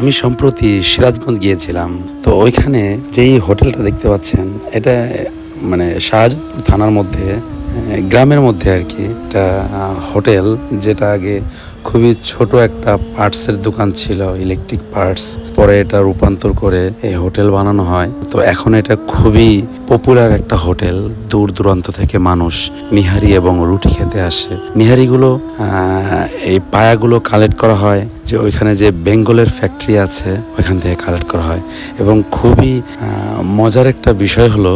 আমি সম্প্রতি সিরাজগঞ্জ গিয়েছিলাম। তো ওইখানে যেই হোটেলটা দেখতে পাচ্ছেন, এটা মানে শাহজাদপুর থানার মধ্যে গ্রামের মধ্যে আর কি একটা হোটেল, যেটা আগে খুবই ছোট একটা পার্টসের দোকান ছিল, ইলেকট্রিক পার্টস। পরে এটা রূপান্তর করে এই হোটেল বানানো হয়। তো এখন এটা খুবই পপুলার একটা হোটেল, দূর দূরান্ত থেকে মানুষ নিহারি এবং রুটি খেতে আসে। নিহারিগুলো এই পায়াগুলো কালেক্ট করা হয়। যে ওইখানে যে বেঙ্গলের ফ্যাক্টরি আছে, ওইখান থেকে কালেক্ট করা হয়। এবং খুবই মজার একটা বিষয় হলো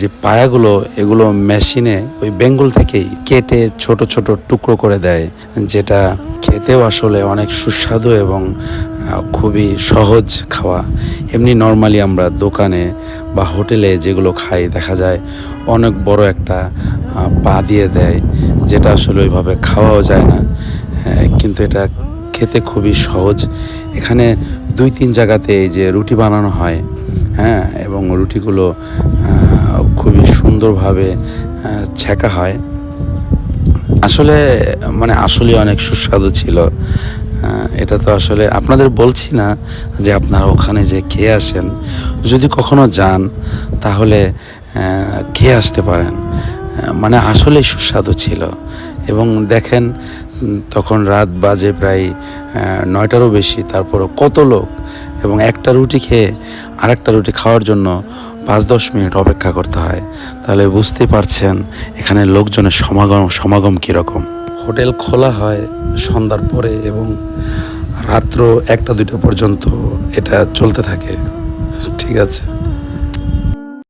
যে পায়াগুলো, এগুলো মেশিনে ওই বেঙ্গল থেকেই কেটে ছোট ছোট টুকরো করে দেয়, যেটা খেতেও আসলে অনেক সুস্বাদু এবং খুবই সহজ খাওয়া। এমনি নর্মালি আমরা দোকানে বা হোটেলে যেগুলো খাই, দেখা যায় অনেক বড় একটা পা দিয়ে দেয়, যেটা আসলে ওইভাবে খাওয়াও যায় না। কিন্তু এটা খেতে খুবই সহজ। এখানে দুই তিন জায়গাতে এই যে রুটি বানানো হয় হ্যাঁ এবং রুটিগুলো খুবই সুন্দরভাবে ছেঁকা হয়। আসলে মানে আসলে অনেক সুস্বাদু ছিল। এটা তো আসলে আপনাদের বলছি না যে আপনারা ওখানে যে খেয়ে আসেন। যদি কখনো যান, তাহলে খেয়ে আসতে পারেন। মানে আসলেই সুস্বাদু ছিল। এবং দেখেন, তখন রাত বাজে প্রায় নয়টারও বেশি, তারপরও কত লোক। এবং একটা রুটি খেয়ে আরেকটা রুটি খাওয়ার জন্য পাঁচ দশ মিনিট অপেক্ষা করতে হয়। তাহলে বুঝতেই পারছেন, এখানে লোকজনের সমাগম সমাগম কীরকম। হোটেল খোলা হয় সন্ধ্যার পরে এবং রাত্র একটা দুইটা পর্যন্ত এটা চলতে থাকে। ঠিক আছে?